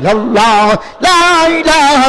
ইল্লাল্লাহ লা ইলাহা